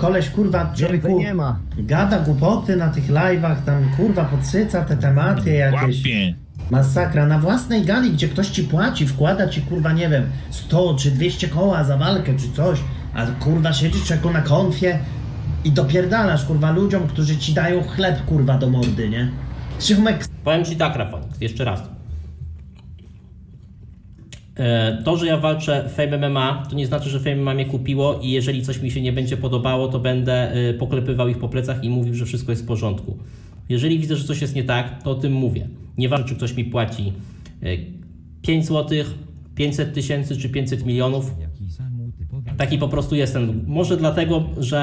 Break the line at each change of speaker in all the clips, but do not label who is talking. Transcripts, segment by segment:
koleś kurwa człowieku
nie ma.
gada głupoty na tych live'ach, tam kurwa podsyca te tematy jakieś.
Łapie.
Masakra. Na własnej gali, gdzie ktoś ci płaci, wkłada ci kurwa, nie wiem, 100 czy 200 koła za walkę czy coś, a kurwa siedzisz czego na konfie i dopierdalasz kurwa ludziom, którzy ci dają chleb kurwa do mordy, nie? Szymek
Powiem Ci tak, Rafał, jeszcze raz. E, To, że ja walczę Fame MMA, to nie znaczy, że Fame MMA mnie kupiło i jeżeli coś mi się nie będzie podobało, to będę e, poklepywał ich po plecach i mówił, że wszystko jest w porządku. Jeżeli widzę, że coś jest nie tak, to o tym mówię. Nieważne, czy ktoś mi płaci e, 5 zł, 500 tysięcy czy 500 milionów, Taki po prostu jestem. Może dlatego, że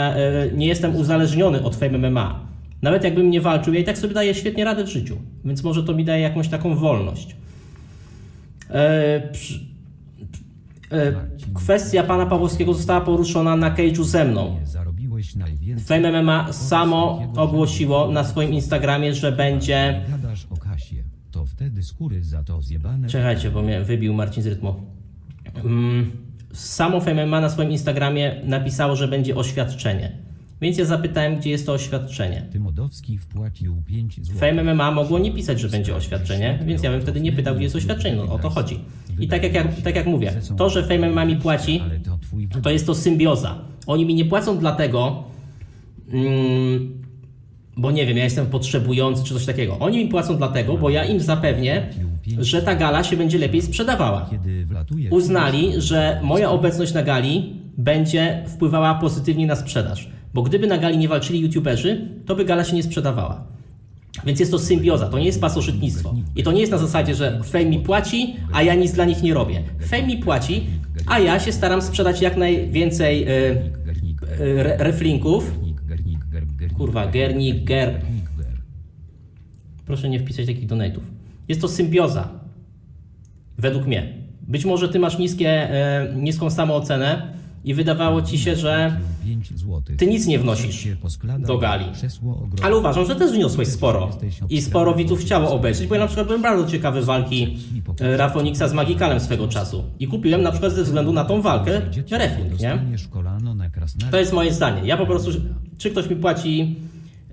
e, nie jestem uzależniony od Fame MMA. Nawet jakbym nie walczył, ja i tak sobie daję świetnie radę w życiu. Więc może to mi daje jakąś taką wolność. E, przy, kwestia pana Pawłowskiego została poruszona na cage'u ze mną. Fame MMA samo ogłosiło na swoim Instagramie, że będzie...
To zjebane.
Czekajcie, bo mnie wybił Marcin z rytmu. Mm, samo Fame MMA na swoim Instagramie napisało, że będzie oświadczenie. Więc ja zapytałem, gdzie jest to oświadczenie.
Tymodowski wpłacił 5 zł.
Fame MMA mogło nie pisać, że będzie oświadczenie, więc ja bym wtedy nie pytał, gdzie jest oświadczenie. No, o to chodzi. I tak jak, jak, tak jak mówię, to, że Fame MMA mi płaci,
to
jest to symbioza. Oni mi nie płacą dlatego, mm, bo nie wiem, ja jestem potrzebujący czy coś takiego. Oni mi płacą dlatego, bo ja im zapewnię, że ta gala się będzie lepiej sprzedawała. Uznali, że moja obecność na gali będzie wpływała pozytywnie na sprzedaż. Bo gdyby na gali nie walczyli youtuberzy, to by gala się nie sprzedawała. Więc jest to symbioza, to nie jest pasożytnictwo. I to nie jest na zasadzie, że Fame mi płaci, a ja nic dla nich nie robię. Fame mi płaci, a ja się staram sprzedać jak najwięcej y, y, re, reflinków. Kurwa, gernik, ger. Proszę nie wpisać takich donate'ów. Jest to symbioza. Według mnie. Być może ty masz niskie, e, niską samoocenę i wydawało ci się, że
5 złotych.
ty nic nie wnosisz do gali. Ale uważam, że też wniosłeś sporo. I sporo widzów chciało obejrzeć, bo ja na przykład byłem bardzo ciekawy walki e, Rafoniksa z Magikalem swego czasu. I kupiłem na przykład ze względu na tą walkę refling, nie? To jest moje zdanie. Ja po prostu, czy ktoś mi płaci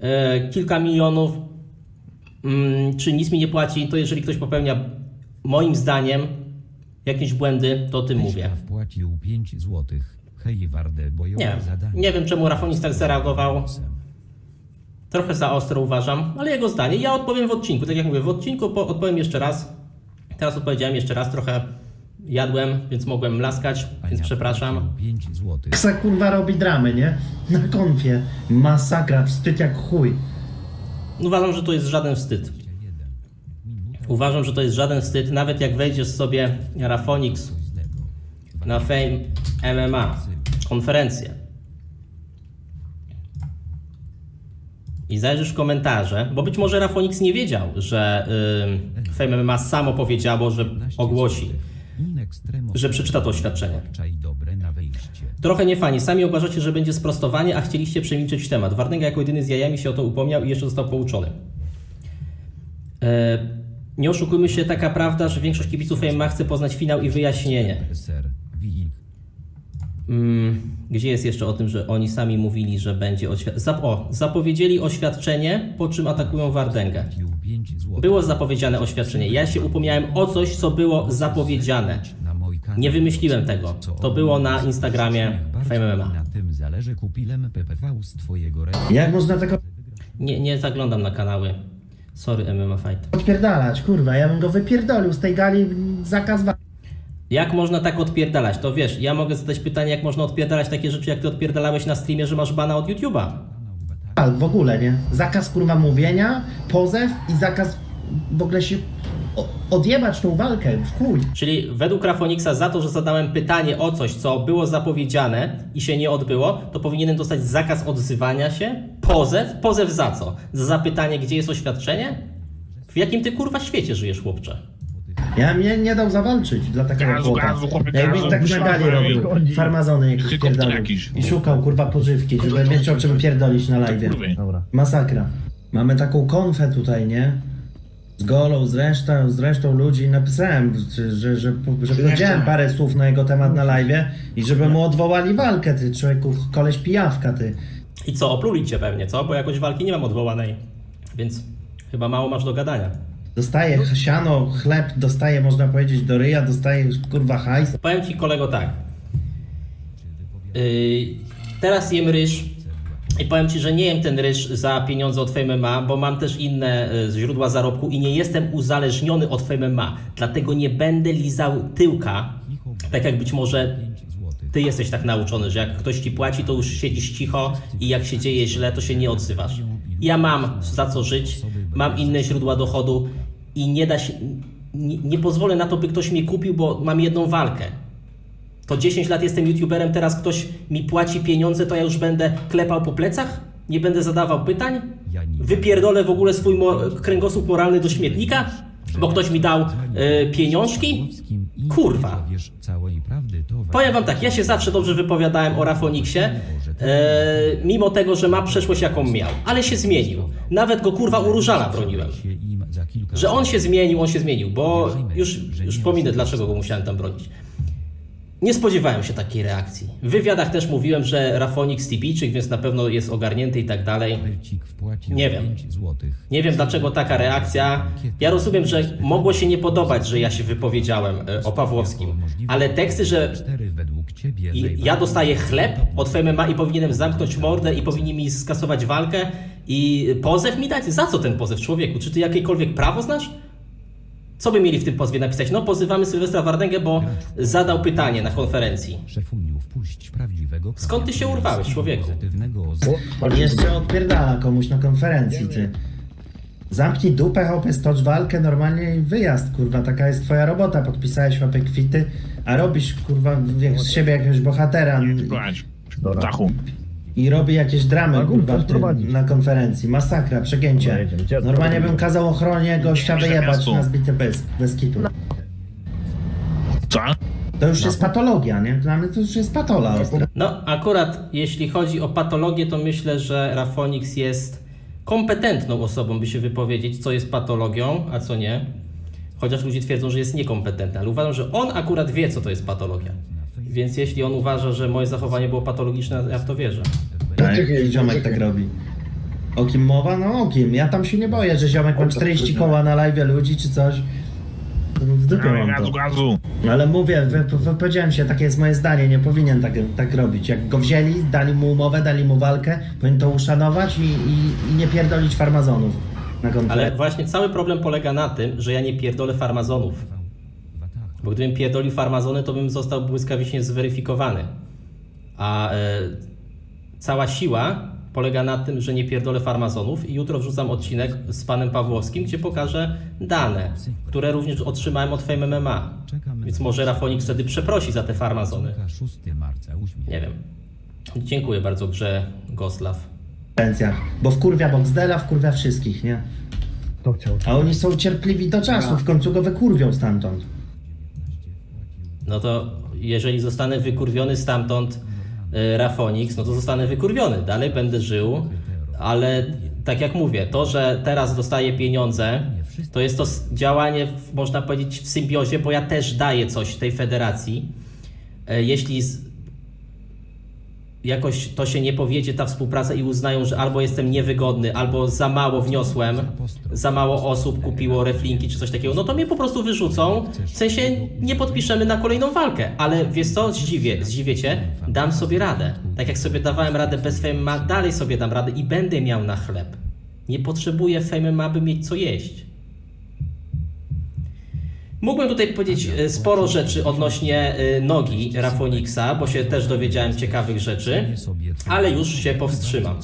e, kilka milionów, mm, czy nic mi nie płaci, to jeżeli ktoś popełnia moim zdaniem jakieś błędy, to o tym mówię.
Wpłacił 5 złotych. Hej Wardę, bojowe
Nie,
zadanie.
nie wiem czemu Rafonis tak zareagował. Trochę za ostro uważam, ale jego zdanie. Ja odpowiem w odcinku. Tak jak mówię, w odcinku po, odpowiem jeszcze raz. Teraz odpowiedziałem jeszcze raz, trochę jadłem, więc mogłem mlaskać, więc przepraszam.
5 złotych.
Ksa kurwa robi dramy, nie? Na konfie. Masakra, wstyd jak chuj.
Uważam, że to jest żaden wstyd. Uważam, że to jest żaden wstyd, nawet jak wejdziesz sobie Rafonix na Fame MMA, konferencję i zajrzysz w komentarze, bo być może Rafonix nie wiedział, że y, Fame MMA samo powiedziało, że ogłosi, że przeczyta to oświadczenie. Trochę nie fani. Sami uważacie, że będzie sprostowanie, a chcieliście przemilczeć temat. Warnega jako jedyny z jajami się o to upomniał i jeszcze został pouczony. E, nie oszukujmy się, taka prawda, że większość kibiców MMA chce poznać finał i wyjaśnienie. Mm, gdzie jest jeszcze o tym, że oni sami mówili, że będzie oświadczenie? Zap o, zapowiedzieli oświadczenie, po czym atakują Wardęgę.
Wpłacił 5 złotych.
Było zapowiedziane oświadczenie. Ja się upomniałem o coś, co było zapowiedziane. Nie wymyśliłem tego. To było na Instagramie
bardzo
Fame
mi
MMA.
Na tym zależy kupilem PPV z twojego rejonu.
Jak można tego
Nie, nie zaglądam na kanały. Sorry, MMA Fight.
odpierdalać, kurwa? Ja bym go wypierdolił z tej gali, zakaz wa-
Jak można tak odpierdalać? To wiesz, ja mogę zadać pytanie, jak można odpierdalać takie rzeczy, jak ty odpierdalałeś na streamie, że masz bana od YouTube'a.
w ogóle, nie? Zakaz kurwa mówienia, pozew i zakaz w ogóle się odjebać tą walkę, w chuj.
Czyli według Rafoniksa za to, że zadałem pytanie o coś, co było zapowiedziane i się nie odbyło, to powinienem dostać zakaz odzywania się, pozew, pozew za co? Za zapytanie, gdzie jest oświadczenie? W jakim ty kurwa świecie żyjesz, chłopcze?
Ja mnie nie dał zawalczyć dla takiego
Gazu,
chłopa.
gazu, chłopie,
Jakby
gazu,
tak na gali robił, farmazony jakieś
Helikopter
pierdolił.
jakiś.
I szukał kurwa pożywki, żeby mieć o czym pierdolić na live.
Kurwy.
Masakra. Mamy taką konfę tutaj, nie? Z Golą, z resztą, z resztą ludzi napisałem, że, że, że, że powiedziałem parę słów na jego temat na live i żeby mu odwołali walkę, ty człowieku, koleś pijawka, ty.
I co, opluli cię pewnie, co? Bo jakoś walki nie mam odwołanej. Więc chyba mało masz do gadania.
Dostaje siano, chleb, dostaje, można powiedzieć, do ryja, dostaje kurwa hajs.
Powiem ci kolego tak. Yy, teraz jem ryż i powiem ci, że nie jem ten ryż za pieniądze od Fame MMA, bo mam też inne y, źródła zarobku i nie jestem uzależniony od Fame MMA. Dlatego nie będę lizał tyłka, tak jak być może ty jesteś tak nauczony, że jak ktoś ci płaci, to już siedzisz cicho i jak się dzieje źle, to się nie odzywasz. Ja mam za co żyć, mam inne źródła dochodu i nie da się, nie, nie pozwolę na to, by ktoś mnie kupił, bo mam jedną walkę. To 10 lat jestem youtuberem, teraz ktoś mi płaci pieniądze, to ja już będę klepał po plecach? Nie będę zadawał pytań? Wypierdolę w ogóle swój mo- kręgosłup moralny do śmietnika? Bo ktoś mi dał e, pieniążki? Kurwa. Powiem wam tak, ja się zawsze dobrze wypowiadałem o Rafoniksie, e, mimo tego, że ma przeszłość jaką miał, ale się zmienił. Nawet go kurwa u broniłem. Że on się zmienił, on się zmienił, bo już, już pominę dlaczego go musiałem tam bronić. Nie spodziewałem się takiej reakcji. W wywiadach też mówiłem, że Rafonik Stibijczyk, więc na pewno jest ogarnięty i tak dalej. Nie wiem. Nie wiem dlaczego taka reakcja. Ja rozumiem, że mogło się nie podobać, że ja się wypowiedziałem e, o Pawłowskim, ale teksty, że i ja dostaję chleb od FMMA i powinienem zamknąć mordę i powinni mi skasować walkę i pozew mi dać? Za co ten pozew człowieku? Czy ty jakiekolwiek prawo znasz? Co by mieli w tym pozwie napisać? No pozywamy Sylwestra Wardęgę, bo zadał pytanie na konferencji.
Szefuniu, wpuść prawdziwego
Skąd ty się urwałeś, człowieku?
pozytywnego
On jeszcze odpierdala komuś na konferencji, ty. Zamknij dupę, hopy, stocz walkę, normalnie i wyjazd, kurwa, taka jest twoja robota, podpisałeś łapy kwity, a robisz, kurwa, z siebie jakiegoś bohatera
Kładź. Dachu.
I robi jakieś dramy, kurwa,
kurwa,
w tym,
prowadzić.
na konferencji, masakra, przegięcie.
No. Gdzie
Normalnie bym kazał ochronie gościa wyjebać na zbity bez, bez kitu.
Co?
To już jest patologia, nie? Dla mnie to już jest patola.
No, akurat jeśli chodzi o patologię, to myślę, że Rafonix jest kompetentną osobą, by się wypowiedzieć, co jest patologią, a co nie. Chociaż ludzie twierdzą, że jest niekompetentny, ale uważam, że on akurat wie, co to jest patologia. Więc jeśli on uważa, że moje zachowanie było patologiczne, ja w to wierzę.
Tak,
Czekaj,
ziomek
czekaj.
tak robi. O kim mowa? No o kim? Ja tam się nie boję, że ziomek ma 40 koła na live ludzi czy coś. W dupie
Dawaj,
mam
gazu,
to.
gazu.
Ale mówię, wy- wypowiedziałem się, takie jest moje zdanie, nie powinien tak, tak robić. Jak go wzięli, dali mu umowę, dali mu walkę, powinien to uszanować i, i, i nie pierdolić farmazonów na
Ale właśnie cały problem polega na tym, że ja nie pierdolę farmazonów. Bo gdybym pierdolił farmazony, to bym został błyskawicznie zweryfikowany. A e, cała siła polega na tym, że nie pierdolę farmazonów i jutro wrzucam odcinek z panem Pawłowskim, gdzie pokażę dane, które również otrzymałem od Fame MMA. Więc może Rafonik wtedy przeprosi za te farmazony.
6 marca uśmiech.
Nie wiem. Dziękuję bardzo grze Goslaw.
Bo wkurwia Boxdela, wkurwia wszystkich, nie?
To chciał.
A oni są cierpliwi do czasu, w końcu go wykurwią stamtąd.
No to jeżeli zostanę wykurwiony stamtąd y, Rafonix, no to zostanę wykurwiony. Dalej będę żył, ale tak jak mówię, to, że teraz dostaję pieniądze, to jest to działanie, można powiedzieć, w symbiozie, bo ja też daję coś tej federacji. E, Jeśli jakoś to się nie powiedzie, ta współpraca i uznają, że albo jestem niewygodny, albo za mało wniosłem, za mało osób kupiło reflinki czy coś takiego, no to mnie po prostu wyrzucą. W sensie nie podpiszemy na kolejną walkę. Ale wiesz co, zdziwię, zdziwię cię, dam sobie radę. Tak jak sobie dawałem radę bez FMA, dalej sobie dam radę i będę miał na chleb. Nie potrzebuję FMA, by mieć co jeść. Mógłbym tutaj powiedzieć e, sporo rzeczy odnośnie e, nogi Rafoniksa, bo się też dowiedziałem ciekawych rzeczy, ale już się powstrzymam.